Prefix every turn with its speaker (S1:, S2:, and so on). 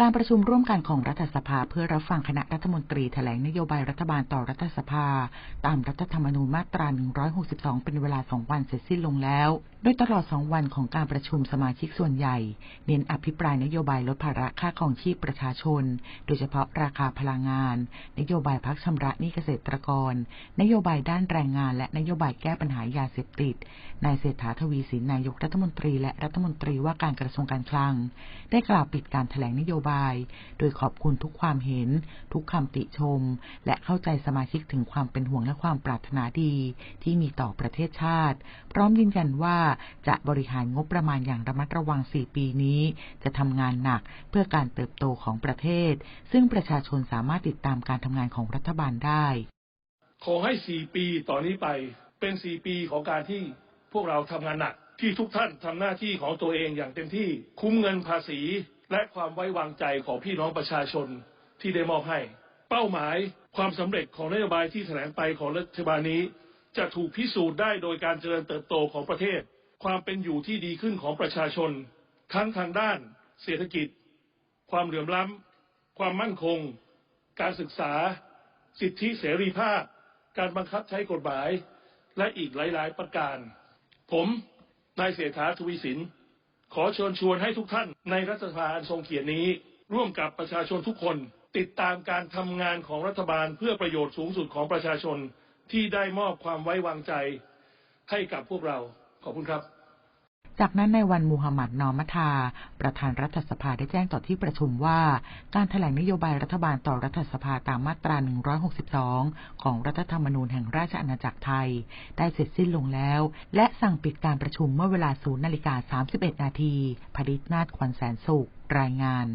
S1: การประชุมร่วมกันของรัฐสภาเพื่อรับฟังคณะรัฐมนตรีแถลงนโยบายรัฐบาลต่อรัฐสภา ตามรัฐธรรมนูญมาตรา 162 เป็นเวลา 2 วันเสร็จสิ้นลงแล้ว โดยตลอด 2 วันของการประชุมสมาชิกส่วนใหญ่ เน้นอภิปรายนโยบายลดภาระค่าครองชีพประชาชน โดยเฉพาะราคาพลังงาน นโยบายพักชำระหนี้เกษตรกร นโยบายด้านแรงงาน และนโยบายแก้ปัญหายาเสพติด นายเศรษฐาทวีสินนายกรัฐมนตรี และรัฐมนตรีว่าการกระทรวงการคลัง ได้กล่าวปิดการแถลงนโยบาย โดยขอบคุณทุกความเห็น ทุกคำติชม และเข้าใจสมาชิกถึงความเป็นห่วงและความปรารถนาดี ที่มีต่อประเทศชาติ พร้อมยืนยันว่าจะบริหารงบประมาณอย่างระมัดระวัง 4 ปีนี้ จะทำงานหนักเพื่อการเติบโตของประเทศ ซึ่งประชาชนสามารถติดตามการทำงานของรัฐบาลได้
S2: ขอให้ 4 ปีต่อนนี้ไปเป็น 4 ปีของการที่พวกเราทำงานหนักที่ทุกท่านทำหน้าที่ของตัวเองอย่างเต็มที่คุ้มเงินภาษี และความไว้วางใจของพี่น้องประชาชนที่ได้มอบให้เป้าหมายความสำเร็จของนโยบายที่แถลงไปของรัฐบาลนี้ จะถูกพิสูจน์ได้โดยการเจริญเติบโตของประเทศ ความเป็นอยู่ที่ดีขึ้นของประชาชน ทั้งทางด้าน เศรษฐกิจ ความเหลื่อมล้ำความมั่นคง การศึกษา สิทธิเสรีภาพ การบังคับใช้กฎหมาย และอีกหลาย ๆ ประการ ผมนายเศรษฐาทวีสิน ขอเชิญชวนให้ทุกท่านในรัฐสภาอันทรงเกียรตินี้ ร่วมกับประชาชนทุกคน ติดตามการทำงานของรัฐบาลเพื่อประโยชน์สูงสุดของประชาชนที่ได้มอบความไว้วางใจให้กับพวกเราขอบคุณครับ
S1: จากนั้นในวันมูฮัมหมัดนอมัทา ประธานรัฐสภาได้แจ้งต่อที่ประชุมว่า การถแถลงนโยบายรัฐบาลต่อรัฐสภาตามมาตรา 162 ของรัฐธรรมนูญแห่งราชอาณาจักรไทย ได้เสร็จสิ้นลงแล้ว และสั่งปิดการประชุมเมื่อเวลา0นาฬิกา31 นาทีผดิษนาถควันแสนสุขรายงาน